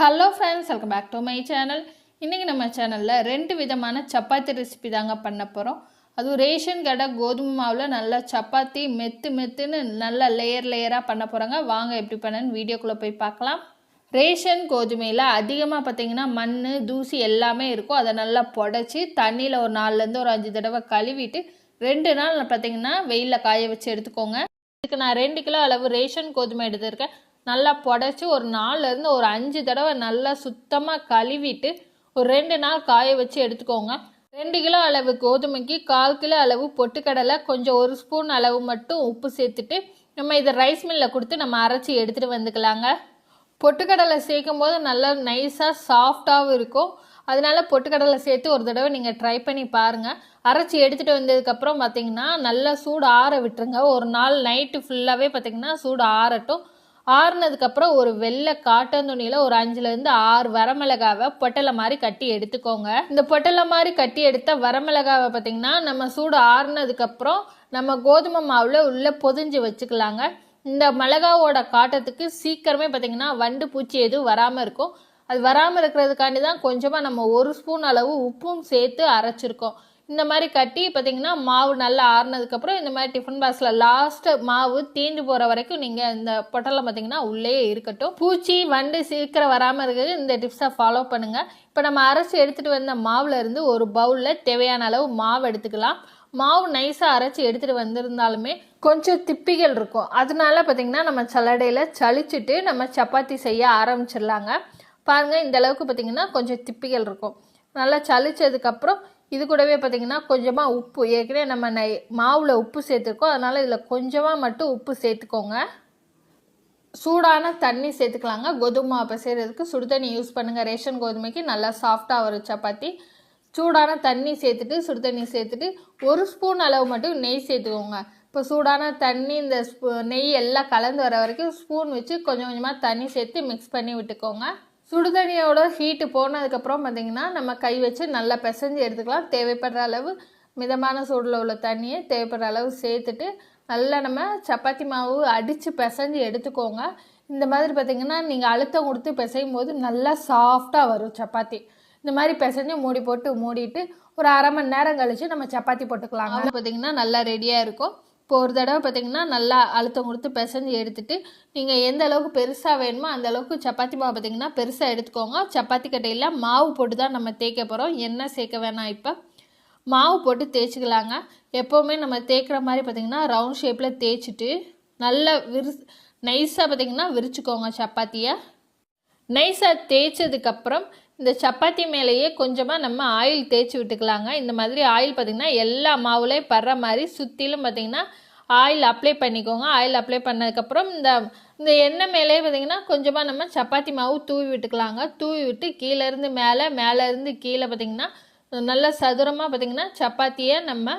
Hello friends welcome back to my channel இன்றைக்கி நம்ம சேனலில் ரெண்டு விதமான சப்பாத்தி ரெசிபி தாங்க பண்ண போகிறோம் அதுவும் ரேஷன் கடை கோதுமை மாவில் நல்லா சப்பாத்தி மெத்து மெத்துன்னு நல்லா லேயர் லேயராக பண்ண போகிறாங்க வாங்க எப்படி பண்ணன்னு வீடியோக்குள்ளே போய் பார்க்கலாம். ரேஷன் கோதுமையில் அதிகமாக பார்த்தீங்கன்னா மண் தூசி எல்லாமே இருக்கும். அதை நல்லா புடச்சி தண்ணியில் ஒரு நாலுலேருந்து ஒரு அஞ்சு தடவை கழுவிட்டு ரெண்டு நாள் பார்த்தீங்கன்னா வெயிலில் காய வச்சு எடுத்துக்கோங்க. இதுக்கு நான் ரெண்டு கிலோ அளவு ரேஷன் கோதுமை எடுத்திருக்கேன். நல்லா புடச்சி ஒரு நாலுலேருந்து ஒரு அஞ்சு தடவை நல்லா சுத்தமாக கழுவிட்டு ஒரு ரெண்டு நாள் காய வச்சு எடுத்துக்கோங்க. ரெண்டு கிலோ அளவு கோதுமைக்கு கால் கிலோ அளவு பொட்டுக்கடலை கொஞ்சம் ஒரு ஸ்பூன் அளவு மட்டும் உப்பு சேர்த்துட்டு நம்ம இதை ரைஸ் மில்லில் கொடுத்து நம்ம அரைச்சி எடுத்துகிட்டு வந்துக்கலாங்க. பொட்டுக்கடலை சேர்க்கும் போது நல்லா நைஸாக சாஃப்டாகவும் இருக்கும். அதனால பொட்டுக்கடலை சேர்த்து ஒரு தடவை நீங்கள் ட்ரை பண்ணி பாருங்கள் அரைச்சி எடுத்துகிட்டு வந்ததுக்கப்புறம் பார்த்தீங்கன்னா நல்லா சூடு ஆற விட்டுருங்க. ஒரு நாள் நைட்டு ஃபுல்லாகவே பார்த்தீங்கன்னா சூடு ஆறட்டும். ஆறுனதுக்கப்புறம் ஒரு வெள்ளை காட்டன் துணியில் ஒரு அஞ்சுலேருந்து ஆறு வரமிளகாவை பொட்டலை மாதிரி கட்டி எடுத்துக்கோங்க. இந்த பொட்டலை மாதிரி கட்டி எடுத்த வரமிளகாவை பார்த்தீங்கன்னா நம்ம சூடு ஆறுனதுக்கப்புறம் நம்ம கோதுமை மாவில் உள்ளே பொதிஞ்சு வச்சுக்கலாங்க. இந்த மிளகாவோட காட்டத்துக்கு சீக்கிரமே பார்த்தீங்கன்னா வண்டு பூச்சி எதுவும் வராமல் இருக்கும். அது வராமல் இருக்கிறதுக்காண்டி தான் கொஞ்சமாக நம்ம ஒரு ஸ்பூன் அளவு உப்பும் சேர்த்து அரைச்சிருக்கோம். இந்த மாதிரி கட்டி பார்த்தீங்கன்னா மாவு நல்லா ஆறுனதுக்கப்புறம் இந்த மாதிரி டிஃபன் பாக்ஸில் லாஸ்ட்டு மாவு தீண்டு போகிற வரைக்கும் நீங்கள் இந்த பொட்டலம் பார்த்தீங்கன்னா உள்ளே இருக்கட்டும். பூச்சி வண்டு சீக்கிரம் வராமல் இருக்கிறது இந்த டிப்ஸை ஃபாலோ பண்ணுங்கள் இப்போ நம்ம அரைச்சி எடுத்துகிட்டு வந்த மாவில் இருந்து ஒரு பவுலில் தேவையான அளவு மாவு எடுத்துக்கலாம். மாவு நைஸாக அரைச்சி எடுத்துகிட்டு வந்திருந்தாலுமே கொஞ்சம் திப்பிகள் இருக்கும். அதனால பார்த்திங்கன்னா நம்ம சலடையில் சளிச்சிட்டு நம்ம சப்பாத்தி செய்ய ஆரம்பிச்சிடலாங்க. பாருங்கள் இந்த அளவுக்கு பார்த்திங்கன்னா கொஞ்சம் திப்பிகள் இருக்கும். நல்லா சளிச்சதுக்கப்புறம் இது கூடவே பார்த்திங்கன்னா கொஞ்சமாக உப்பு. ஏற்கனவே நம்ம நை மாவில் உப்பு சேர்த்துருக்கோம். அதனால் இதில் கொஞ்சமாக மட்டும் உப்பு சேர்த்துக்கோங்க. சூடான தண்ணி சேர்த்துக்கலாங்க. கோதுமை அப்போ செய்கிறதுக்கு சுடு தண்ணி யூஸ் பண்ணுங்கள் ரேஷன் கோதுமைக்கு நல்லா சாஃப்டாக வரும் சப்பாத்தி. சூடான தண்ணி சேர்த்துட்டு சுடு தண்ணி சேர்த்துட்டு ஒரு ஸ்பூன் அளவு மட்டும் நெய் சேர்த்துக்கோங்க. இப்போ சூடான தண்ணி இந்த ஸ்பூ நெய் எல்லாம் கலந்து வர வரைக்கும் ஸ்பூன் வச்சு கொஞ்சம் கொஞ்சமாக தண்ணி சேர்த்து மிக்ஸ் பண்ணி விட்டுக்கோங்க. சுடு தண்ணியோட ஹீட்டு போனதுக்கப்புறம் பார்த்திங்கன்னா நம்ம கை வச்சு நல்லா பிசைஞ்சு எடுத்துக்கலாம். தேவைப்படுற அளவு மிதமான சூடில் உள்ள தண்ணியை தேவைப்படுற அளவு சேர்த்துட்டு நல்லா நம்ம சப்பாத்தி மாவு அடித்து பிசைஞ்சு எடுத்துக்கோங்க. இந்த மாதிரி பார்த்திங்கன்னா நீங்கள் அழுத்தம் கொடுத்து பிசையும் போது நல்லா சாஃப்டாக வரும் சப்பாத்தி. இந்த மாதிரி பிசைஞ்சு மூடி போட்டு மூடிட்டு ஒரு அரை மணி நேரம் கழித்து நம்ம சப்பாத்தி போட்டுக்கலாங்க. பார்த்திங்கன்னா நல்லா ரெடியாக இருக்கும். இப்போ ஒரு தடவை பார்த்திங்கன்னா நல்லா அழுத்தம் கொடுத்து பிசைஞ்சு எடுத்துகிட்டு நீங்கள் எந்த அளவுக்கு பெருசாக வேணுமோ அந்த அளவுக்கு சப்பாத்தி மாவு பார்த்திங்கன்னா பெருசாக எடுத்துக்கோங்க. சப்பாத்தி கட்டையில் மாவு போட்டு தான் நம்ம தேய்க்க போகிறோம் என்ன சேர்க்க வேணாம் இப்போ. மாவு போட்டு தேய்ச்சிக்கலாங்க. எப்போவுமே நம்ம தேய்க்கிற மாதிரி பார்த்திங்கன்னா ரவுண்ட் ஷேப்பில் தேய்ச்சிட்டு நல்லா விரி நைஸாக பார்த்திங்கன்னா விரிச்சுக்கோங்க சப்பாத்தியை. நைஸாக தேய்ச்சதுக்கப்புறம் இந்த சப்பாத்தி மேலேயே கொஞ்சமாக நம்ம ஆயில் தேய்ச்சி விட்டுக்கலாங்க. இந்த மாதிரி ஆயில் பார்த்திங்கன்னா எல்லா மாவுலேயும் படுற மாதிரி சுற்றிலும் பார்த்திங்கன்னா ஆயில் அப்ளை பண்ணிக்கோங்க. ஆயில் அப்ளை பண்ணதுக்கப்புறம் இந்த இந்த எண்ணெய் மேலேயே பார்த்திங்கன்னா கொஞ்சமாக நம்ம சப்பாத்தி மாவு தூவி விட்டுக்கலாங்க. தூவி விட்டு கீழேருந்து மேலே மேலேருந்து கீழே பார்த்திங்கன்னா நல்லா சதுரமாக பார்த்திங்கன்னா சப்பாத்தியை நம்ம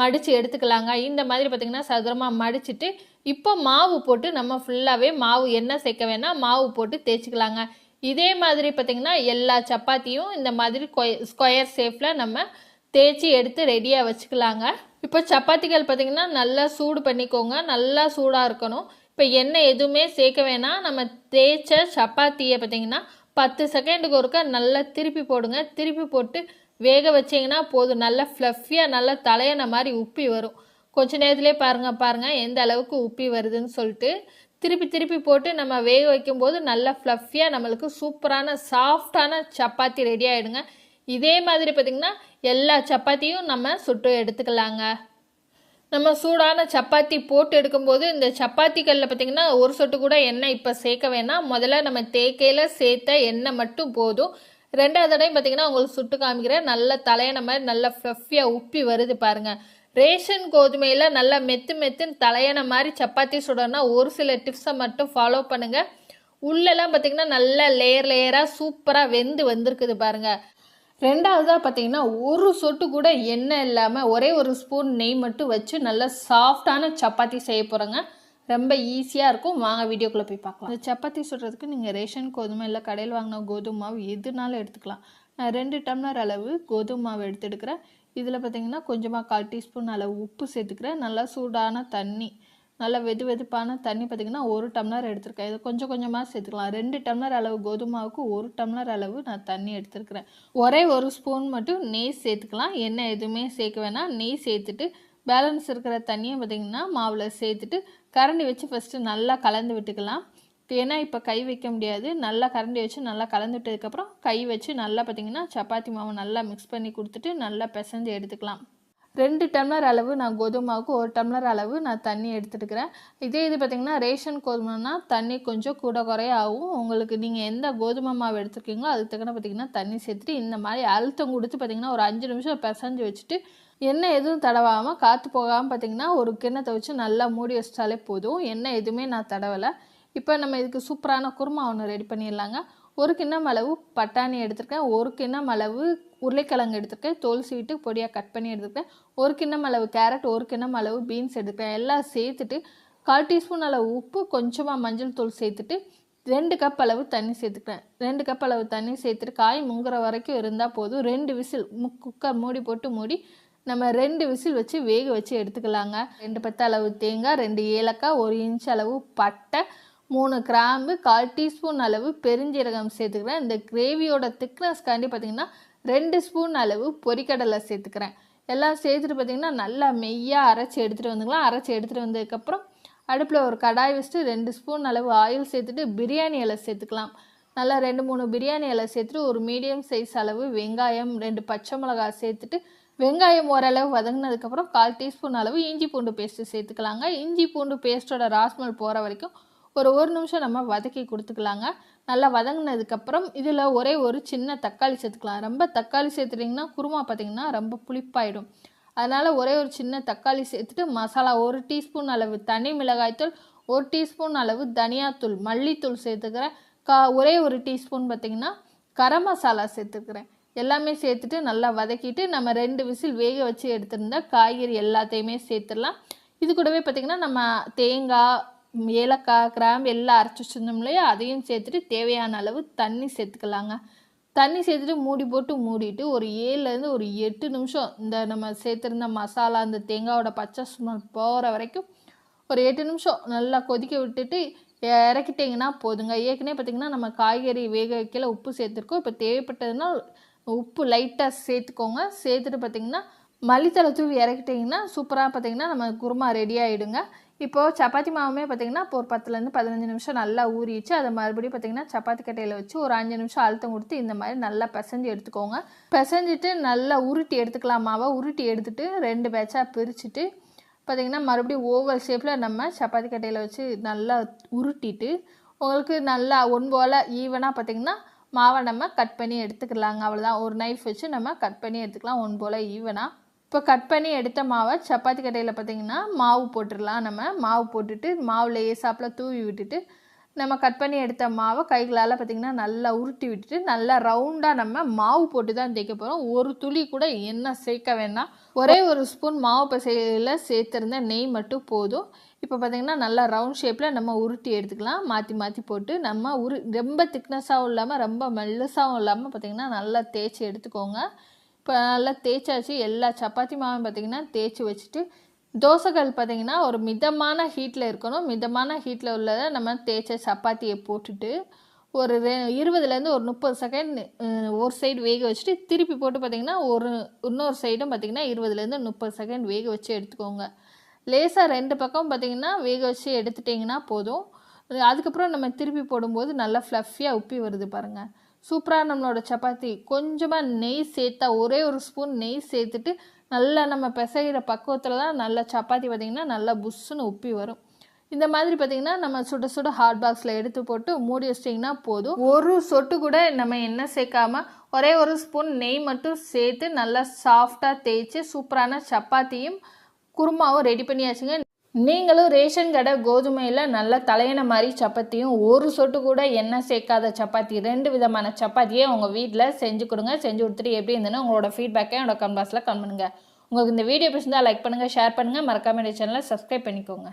மடித்து எடுத்துக்கலாங்க. இந்த மாதிரி பார்த்திங்கன்னா சதுரமாக மடிச்சுட்டு இப்போ மாவு போட்டு நம்ம ஃபுல்லாகவே மாவு என்ன சேர்க்க வேணால் மாவு போட்டு தேய்ச்சிக்கலாங்க. இதே மாதிரி பார்த்திங்கன்னா எல்லா சப்பாத்தியும் இந்த மாதிரி ஸ்கொயர் ஷேப்பில் நம்ம தேய்ச்சி எடுத்து ரெடியாக வச்சுக்கலாங்க. இப்போ சப்பாத்திகள் பார்த்திங்கன்னா நல்லா சூடு பண்ணிக்கோங்க. நல்லா சூடாக இருக்கணும். இப்போ எண்ணெய் எதுவுமே சேர்க்க வேணாம் நம்ம தேய்ச்ச சப்பாத்தியை பார்த்திங்கன்னா பத்து செகண்டுக்கு ஒருக்கா நல்லா திருப்பி போடுங்க. திருப்பி போட்டு வேக வச்சிங்கன்னா போதும். நல்லா ஃப்ளஃபியாக நல்லா தலையன மாதிரி உப்பி வரும். கொஞ்ச நேரத்துலேயே பாருங்கள் பாருங்கள் எந்த அளவுக்கு உப்பி வருதுன்னு சொல்லிட்டு திருப்பி திருப்பி போட்டு நம்ம வேக வைக்கும்போது நல்லா ஃப்ளஃபியாக நம்மளுக்கு சூப்பரான சாஃப்டான சப்பாத்தி ரெடி ஆகிடுங்க இதே மாதிரி பார்த்திங்கன்னா எல்லா சப்பாத்தியும் நம்ம சுட்டு எடுத்துக்கலாங்க. நம்ம சூடான சப்பாத்தி போட்டு எடுக்கும்போது இந்த சப்பாத்திகளில் பார்த்திங்கன்னா ஒரு சொட்டு கூட எண்ணெய் இப்போ சேர்க்க வேணாம். முதல்ல நம்ம தேக்கையில் சேர்த்த எண்ணெய் மட்டும் போதும். ரெண்டாவது தடவையும் பார்த்தீங்கன்னா உங்களுக்கு சுட்டு காமிக்கிறேன். நல்ல தலையணை மாதிரி நல்லா ஃப்ளஃபியாக உப்பி வருது பாருங்கள் ரேஷன் கோதுமையில் நல்லா மெத்து மெத்துன்னு தலையணை மாதிரி சப்பாத்தி சுடணும்னா ஒரு சில டிப்ஸை மட்டும் ஃபாலோ பண்ணுங்கள் உள்ளெல்லாம் பார்த்திங்கன்னா நல்லா லேயர் லேயராக சூப்பராக வெந்து வந்திருக்குது பாருங்கள் ரெண்டாவதாக பார்த்தீங்கன்னா ஒரு சொட்டு கூட எண்ணெய் இல்லாமல் ஒரே ஒரு ஸ்பூன் நெய் மட்டும் வச்சு நல்லா சாஃப்டான சப்பாத்தி செய்ய போகிறேங்க ரொம்ப ஈஸியாக இருக்கும். வாங்க வீடியோக்குள்ளே போய் பார்க்கலாம். இந்த சப்பாத்தி சுடுறதுக்கு நீங்கள் ரேஷன் கோதுமை இல்லை கடையில் வாங்கின கோதுமை மாவு எதுனாலும் எடுத்துக்கலாம். நான் ரெண்டு டம்ளர் அளவு கோதுமை மாவு எடுத்துடுக்கிறேன் இதில் பார்த்தீங்கன்னா கொஞ்சமாக கால் டீஸ்பூன் அளவு உப்பு சேர்த்துக்கிறேன். நல்லா சூடான தண்ணி நல்லா வெது வெதுப்பான தண்ணி பார்த்திங்கன்னா ஒரு டம்ளர் எடுத்திருக்கேன். இது கொஞ்சம் கொஞ்சமாக சேர்த்துக்கலாம். ரெண்டு டம்ளர் அளவு கோதுமாவுக்கு ஒரு டம்ளர் அளவு நான் தண்ணி எடுத்துருக்கிறேன். ஒரே ஒரு ஸ்பூன் மட்டும் நெய் சேர்த்துக்கலாம். எண்ணெய் எதுவுமே சேர்க்க வேணாம். நெய் சேர்த்துட்டு பேலன்ஸ் இருக்கிற தண்ணியை பார்த்திங்கன்னா மாவில் சேர்த்துட்டு கரண்டி வச்சு ஃபஸ்ட்டு நல்லா கலந்து விட்டுக்கலாம். ஏன்னா இப்போ கை வைக்க முடியாது. நல்லா கரண்டி வச்சு நல்லா கலந்து விட்டதுக்கப்புறம் கை வச்சு நல்லா பார்த்திங்கன்னா சப்பாத்தி மாவு நல்லா மிக்ஸ் பண்ணி கொடுத்துட்டு நல்லா பிசைஞ்சு எடுத்துக்கலாம். ரெண்டு டம்ளர் அளவு நான் கோதுமை மாவுக்கு ஒரு டம்ளர் அளவு நான் தண்ணி எடுத்துட்டுக்கிறேன் இதே இது பார்த்திங்கன்னா ரேஷன் கோதுமைனா தண்ணி கொஞ்சம் கூட குறைய ஆகும் உங்களுக்கு நீங்கள் எந்த கோதுமை மாவு எடுத்துருக்கீங்களோ அதுக்கு தக்கன பார்த்திங்கன்னா தண்ணி சேர்த்துட்டு இந்த மாதிரி அழுத்தம் கொடுத்து பார்த்திங்கன்னா ஒரு அஞ்சு நிமிஷம் பிசைஞ்சு வச்சுட்டு எண்ணெய் எதுவும் தடவாமல் காற்று போகாமல் பார்த்திங்கன்னா ஒரு கிண்ணத்தை வச்சு நல்லா மூடி வச்சிட்டாலே போதும். எண்ணெய் எதுவுமே நான் தடவலை. இப்போ நம்ம இதுக்கு சூப்பரான குருமா ஒன்று ரெடி பண்ணிடலாங்க. ஒரு கிண்ணம் அளவு பட்டாணி எடுத்திருக்கேன். ஒரு கிண்ணம் அளவு உருளைக்கிழங்கு எடுத்திருக்கேன். தோல் சீட்டு பொடியாக கட் பண்ணி எடுத்திருக்கேன். ஒரு கிண்ணம் அளவு கேரட் ஒரு கிண்ணம் அளவு பீன்ஸ் எடுத்துருக்கேன். எல்லாம் சேர்த்துட்டு கால் டீஸ்பூன் அளவு உப்பு கொஞ்சமாக மஞ்சள் தூள் சேர்த்துட்டு ரெண்டு கப் அளவு தண்ணி சேர்த்துக்கிறேன். ரெண்டு கப் அளவு தண்ணி சேர்த்துட்டு காய் முங்குற வரைக்கும் இருந்தால் போதும். ரெண்டு விசில் குக்கர் மூடி போட்டு மூடி நம்ம ரெண்டு விசில் வச்சு வேக வச்சு எடுத்துக்கலாங்க. ரெண்டு பத்து அளவு தேங்காய் ரெண்டு ஏலக்காய் ஒரு இன்ச் அளவு பட்டை மூணு கிராம்பு கால் டீஸ்பூன் அளவு பெருஞ்சீரகம் சேர்த்துக்கிறேன். இந்த கிரேவியோட திக்னஸ்க்காண்டி பார்த்திங்கன்னா ரெண்டு ஸ்பூன் அளவு பொரிக்கடலை சேர்த்துக்கிறேன். எல்லாம் சேர்த்துட்டு பார்த்திங்கன்னா நல்லா மெய்யாக அரைச்சி எடுத்துகிட்டு வந்துக்கலாம். அரைச்சி எடுத்துகிட்டு வந்ததுக்கப்புறம் அடுப்பில் ஒரு கடாய் வச்சுட்டு ரெண்டு ஸ்பூன் அளவு ஆயில் சேர்த்துட்டு பிரியாணி இலை சேர்த்துக்கலாம். நல்லா ரெண்டு மூணு பிரியாணி இலை சேர்த்துட்டு ஒரு மீடியம் சைஸ் அளவு வெங்காயம் ரெண்டு பச்சை மிளகாய் சேர்த்துட்டு வெங்காயம் ஓரளவு வதங்கினதுக்கப்புறம் கால் டீஸ்பூன் அளவு இஞ்சி பூண்டு பேஸ்ட்டு சேர்த்துக்கலாங்க. இஞ்சி பூண்டு பேஸ்ட்டோட ராஸ்மல் போகிற வரைக்கும் ஒரு ஒரு நிமிஷம் நம்ம வதக்கி கொடுத்துக்கலாங்க. நல்லா வதங்கினதுக்கப்புறம் இதில் ஒரே ஒரு சின்ன தக்காளி சேர்த்துக்கலாம். ரொம்ப தக்காளி சேர்த்துட்டிங்கன்னா குருமா பார்த்திங்கன்னா ரொம்ப புளிப்பாயிடும். அதனால் ஒரே ஒரு சின்ன தக்காளி சேர்த்துட்டு மசாலா ஒரு டீஸ்பூன் அளவு தனி மிளகாய்த்தூள் ஒரு டீஸ்பூன் அளவு தனியாத்தூள் மல்லித்தூள் சேர்த்துக்கிறேன். கா ஒரே ஒரு டீஸ்பூன் பார்த்திங்கன்னா கரம் மசாலா சேர்த்துக்கிறேன். எல்லாமே சேர்த்துட்டு நல்லா வதக்கிட்டு நம்ம ரெண்டு விசில் வேக வச்சு எடுத்திருந்தா காய்கறி எல்லாத்தையுமே சேர்த்துடலாம். இது கூடவே பார்த்திங்கன்னா நம்ம தேங்காய் ஏலக்காய் கிராம்பு எல்லாம் அரைச்சி வச்சுருந்தோம் இல்லையா? அதையும் சேர்த்துட்டு தேவையான அளவு தண்ணி சேர்த்துக்கலாங்க. தண்ணி சேர்த்துட்டு மூடி போட்டு மூடிட்டு ஒரு ஏழுலேருந்து ஒரு எட்டு நிமிஷம் இந்த நம்ம சேர்த்துருந்த மசாலா இந்த தேங்காயோட பச்சை ஸ்மெல் போகிற வரைக்கும் ஒரு எட்டு நிமிஷம் நல்லா கொதிக்க விட்டுட்டு இறக்கிட்டிங்கன்னா போதுங்க. ஏற்கனவே பார்த்திங்கன்னா நம்ம காய்கறி வேக வைக்கல உப்பு சேர்த்துருக்கோம். இப்போ தேவைப்பட்டதுன்னா உப்பு லைட்டாக சேர்த்துக்கோங்க. சேர்த்துட்டு பார்த்திங்கன்னா மல்லித்தலை தூவி இறக்கிட்டிங்கன்னா சூப்பராக பார்த்திங்கன்னா நம்ம குருமா ரெடி ஆகிடுங்க இப்போது சப்பாத்தி மாவுமே பார்த்திங்கன்னா இப்போ ஒரு பத்துலேருந்து பதினஞ்சு நிமிஷம் நல்லா ஊறிச்சு அதை மறுபடியும் பார்த்திங்கன்னா சப்பாத்தி கட்டையில் வச்சு ஒரு அஞ்சு நிமிஷம் அழுத்தம் கொடுத்து இந்த மாதிரி நல்லா பிசைஞ்சு எடுத்துக்கோங்க. பிசைஞ்சிட்டு நல்லா உருட்டி எடுத்துக்கலாம். மாவை உருட்டி எடுத்துட்டு ரெண்டு பேட்சாக பிரிச்சுட்டு பார்த்திங்கன்னா மறுபடியும் ஓவல் ஷேப்பில் நம்ம சப்பாத்தி கட்டையில் வச்சு நல்லா உருட்டிட்டு உங்களுக்கு நல்லா ஒன் போல் ஈவனாக பார்த்திங்கன்னா மாவை நம்ம கட் பண்ணி எடுத்துக்கலாங்க. அவ்வளோதான் ஒரு நைஃப் வச்சு நம்ம கட் பண்ணி எடுத்துக்கலாம். ஒன் போல் ஈவனாக இப்போ கட் பண்ணி எடுத்த மாவை சப்பாத்தி கட்டையில் பார்த்திங்கன்னா மாவு போட்டுடலாம். நம்ம மாவு போட்டுட்டு மாவு லேசாப்பில் தூவி விட்டுட்டு நம்ம கட் பண்ணி எடுத்த மாவை கைகளால் பார்த்திங்கன்னா நல்லா உருட்டி விட்டுட்டு நல்லா ரவுண்டாக நம்ம மாவு போட்டு தான் தேய்க்க போகிறோம் ஒரு துளி கூட எண்ணெய் சேர்க்க வேண்டாம் ஒரே ஒரு ஸ்பூன் மாவு பசையில் சேர்த்துருந்த நெய் மட்டும் போதும். இப்போ பார்த்திங்கன்னா நல்லா ரவுண்ட் ஷேப்பில் நம்ம உருட்டி எடுத்துக்கலாம். மாற்றி மாற்றி போட்டு நம்ம உரு ரொம்ப திக்னஸாகவும் இல்லாமல் ரொம்ப மெல்லஸாகவும் இல்லாமல் பார்த்திங்கன்னா நல்லா தேய்ச்சி எடுத்துக்கோங்க. இப்போ நல்லா தேய்ச்சாச்சு எல்லா சப்பாத்தி மாவும் பார்த்திங்கன்னா தேய்ச்சி வச்சுட்டு தோசைகள் பார்த்திங்கன்னா ஒரு மிதமான ஹீட்டில் இருக்கணும். மிதமான ஹீட்டில் உள்ளதை நம்ம தேய்ச்ச சப்பாத்தியை போட்டுட்டு ஒரு ரெ இருபதுலேருந்து ஒரு முப்பது செகண்ட் ஒரு சைடு வேக வச்சுட்டு திருப்பி போட்டு பார்த்திங்கன்னா ஒரு இன்னொரு சைடும் பார்த்திங்கன்னா இருபதுலேருந்து முப்பது செகண்ட் வேக வச்சு எடுத்துக்கோங்க. லேசாக ரெண்டு பக்கம் பார்த்திங்கன்னா வேக வச்சு எடுத்துட்டிங்கன்னா போதும். அதுக்கப்புறம் நம்ம திருப்பி போடும்போது நல்லா ஃப்ளஃபியாக உப்பி வருது பாருங்கள் சூப்பராக நம்மளோட சப்பாத்தி. கொஞ்சமாக நெய் சேர்த்தா ஒரே ஒரு ஸ்பூன் நெய் சேர்த்துட்டு நல்லா நம்ம பிசைகிற பக்குவத்தில் தான் நல்லா சப்பாத்தி பார்த்திங்கன்னா நல்லா புஷ்ஷுன்னு உப்பி வரும். இந்த மாதிரி பார்த்திங்கன்னா நம்ம சுட சுட ஹாட் பாக்ஸில் எடுத்து போட்டு மூடி வச்சிட்டிங்கன்னா போதும். ஒரு சொட்டு கூட நம்ம எண்ணெய் சேர்க்காம ஒரே ஒரு ஸ்பூன் நெய் மட்டும் சேர்த்து நல்லா சாஃப்டாக தேய்ச்சி சூப்பரான சப்பாத்தியும் குருமாவும் ரெடி பண்ணியாச்சுங்க. நீங்களும் ரேஷன் கடை கோதுமையில் நல்லா தலையின மாதிரி சப்பாத்தியும் ஒரு சொட்டு கூட எண்ணெய் சேர்க்காத சப்பாத்தி ரெண்டு விதமான சப்பாத்தியை உங்கள் வீட்டில் செஞ்சு கொடுங்க. செஞ்சு கொடுத்துட்டு எப்படி இருந்ததுன்னு உங்களோட ஃபீட்பேக்கை என்னோட கமெண்ட் பாக்ஸில் கமெண்ட் பண்ணுங்கள் உங்களுக்கு இந்த வீடியோ பிடிச்சிருந்தால் லைக் பண்ணுங்கள் ஷேர் பண்ணுங்கள் மறக்காம இந்த சேனலை சப்ஸ்கிரைப் பண்ணிக்கோங்க.